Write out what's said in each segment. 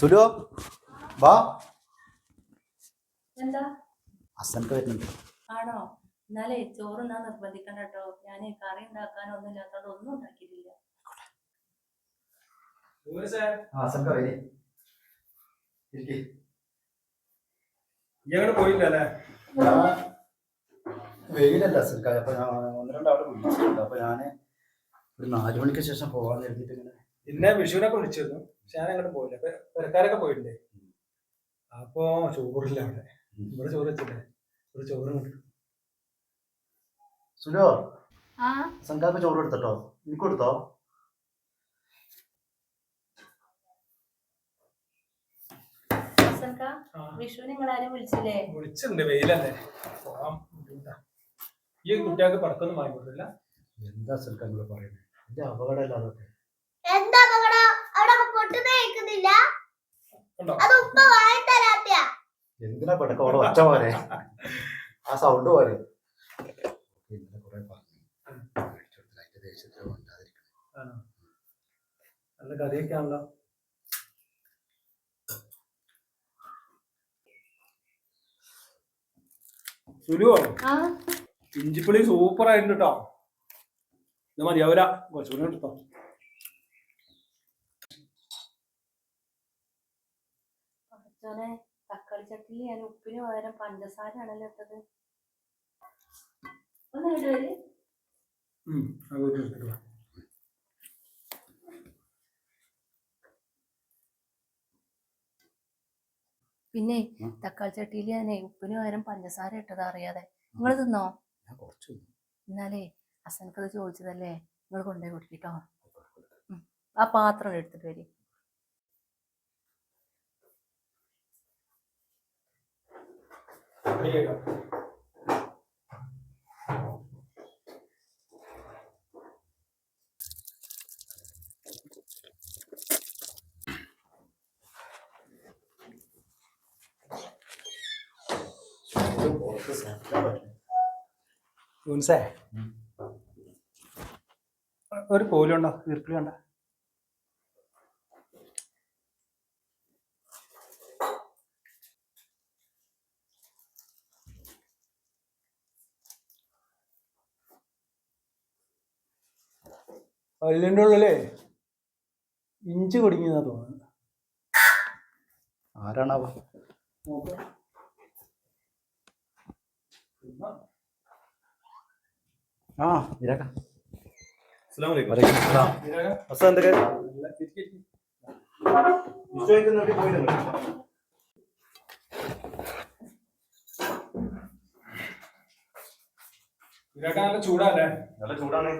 സുലു വാ. എന്താ? അസനക്ക് വരുന്നുണ്ട്. ആണോ? എന്നാലേ ചോറ് ഞാൻ നിർബന്ധിക്കണ്ട കേട്ടോ ഞാൻ കറി ഉണ്ടാക്കാനൊന്നും ഇല്ലാത്തോണ്ട് ഒന്നും ഉണ്ടാക്കിയിട്ടില്ല. വെയിലല്ല അസനക്ക അപ്പൊ ഞാൻ ഒന്ന് രണ്ടാളെ വിളിച്ചിട്ടുണ്ട് അപ്പൊ ഞാൻ ഒരു നാലു മണിക്ക് ശേഷം പോകാൻ കരുതിയിട്ട് ഇങ്ങനെ പിന്നെ വിഷുവിനൊക്കെ വിളിച്ചിരുന്നു. പക്ഷെ ഞാൻ അങ്ങോട്ട് പോയില്ല. പെരക്കാരൊക്കെ പോയിട്ടുണ്ട്. അപ്പോ ചോറില്ല അവിടെ. ഇവിടെ ചോറ് വെച്ചില്ലേ. ഇവിടെ ചോറ് കിട്ടും. സുലു ആ? അസനക്കാർക്ക് ചോറ് എടുത്തോ എനിക്ക് കൊടുത്തോ? വിഷു വിളിച്ചില്ലേ? വിളിച്ചിട്ടുണ്ട്. വെയിലല്ലേ. ഈ കുട്ടികൾക്ക് പടക്കൊന്നും വാങ്ങിക്കൊടുത്തില്ല. എന്താ നിങ്ങൾ പറയുന്നത് എന്റെ അപകടമല്ല അതൊക്കെ. എന്താ അപകടം അവിടെ പൊട്ടുന്ന കേൾക്കുന്നില്ല? കണ്ടോ അത് ഉപ്പ വാങ്ങി തരാത്തയാ. എന്തിനാ പെടക്ക അവിടെ ഒച്ച പോലെ ആ സൗണ്ട് നല്ല ആണല്ലോ. സുലുവോ? ആ. ഇഞ്ചിപ്പുളി സൂപ്പർ ആയിട്ടുണ്ട് കേട്ടോ ഇത് മതിയാവൂല കുറച്ചുകൂടി എടുത്തോ. കുറച്ചോനെ തക്കാളി ചട്ടിയിൽ ഞാൻ ഉപ്പിന് പകരം പഞ്ചസാര ആണല്ലോ ഇട്ടത്. ഒന്ന് വാ. പിന്നെ. തക്കാളി ചട്ടിയിൽ ഞാനേ ഉപ്പിന് പകരം പഞ്ചസാര ഇട്ടത് അറിയാതെ. നിങ്ങൾ ഞാൻ തിന്നു. എന്നാലേ അസനക്കത് ചോദിച്ചതല്ലേ? നിങ്ങൾ കൊണ്ടുപോയി കൊടുക്കിട്ടോ ആ പാത്രം എടുത്തിട്ട് വരി. പറ്റില്ല. യൂൻസേ? ഒരു കോലുണ്ടോ ഈർക്കിളി ഉണ്ടോ? അതിന്റെ ഉള്ളിലേ ഇഞ്ചി കുടുങ്ങിയതാ തോന്നുന്നു. ആരാണാവോ. ആ ഇരക്ക? നല്ല നോക്കി നല്ല ചൂടല്ലേ ചൂടാണ്.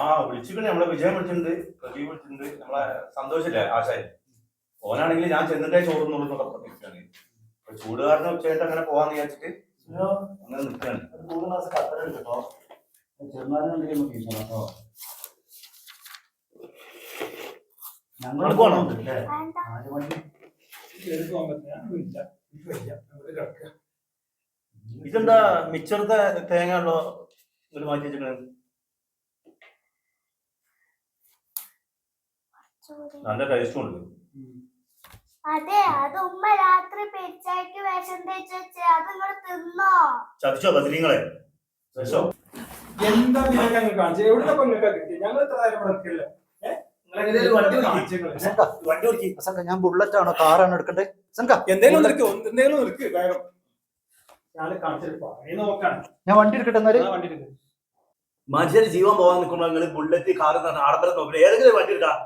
ആ വിളിച്ചിട്ടുണ്ട്. നമ്മളെ വിജയം വിളിച്ചിട്ടുണ്ട്. പ്രദീപ് വിളിച്ചിട്ടുണ്ട്. നമ്മളെ സന്തോഷില്ലേ ആശായി ഓനാണെങ്കിൽ ഞാൻ ചെന്നിട്ടേ ചോറുന്നുള്ളൂ പറഞ്ഞിരിക്കുകയാണ് അപ്പൊ ചൂട് കാരണം ഉച്ചയായിട്ട് അങ്ങനെ പോവാന്ന് വിചാരിച്ചിട്ട് അങ്ങനെ നിൽക്കുകയാണ്. മൂന്ന് ഗ്ലാസ് കത്തറ ചെറുനാരനുണ്ടെങ്കിൽ നമുക്ക് കേട്ടോ. ഞങ്ങൾ നാല് മണി പോകാൻ പറ്റില്ല ഇതെന്താ മിച്ചറത്തെ തേങ്ങ ഉള്ളോ ഇങ്ങനെ മാറ്റി നല്ല ടേസ്റ്റും ഉണ്ട്. അതെ അത് ഉമ്മ രാത്രി പെരിച്ചായ്ക്ക് വിഷം തേച്ച് വെച്ച് അത് നിങ്ങൾ തിന്നോ? ചതിച്ചോ ബദരീങ്ങളെ? ചതിച്ചോ? എന്താ കാണിച്ചത്? എവിടുത്തെ പെണ്ണൊക്കെ കിട്ടി ഞങ്ങൾ ഇത്ര നേരം ഇവിടെ ഞാൻ ബുള്ളറ്റ് ആണോ? കാറാണോ എടുക്കണ്ടേ? എന്തെങ്കിലും എന്തെങ്കിലും ഞാൻ വണ്ടി എടുക്കട്ടെ എന്നാൽ? വണ്ടി എടുക്ക്. മനുഷ്യന് ജീവൻ പോകാൻ നിൽക്കുമ്പോൾ നിങ്ങൾ ബുള്ളറ്റ് കാർ ആഡംബരം നോക്കില്ല ഏതെങ്കിലും വണ്ടി എടുക്കാം.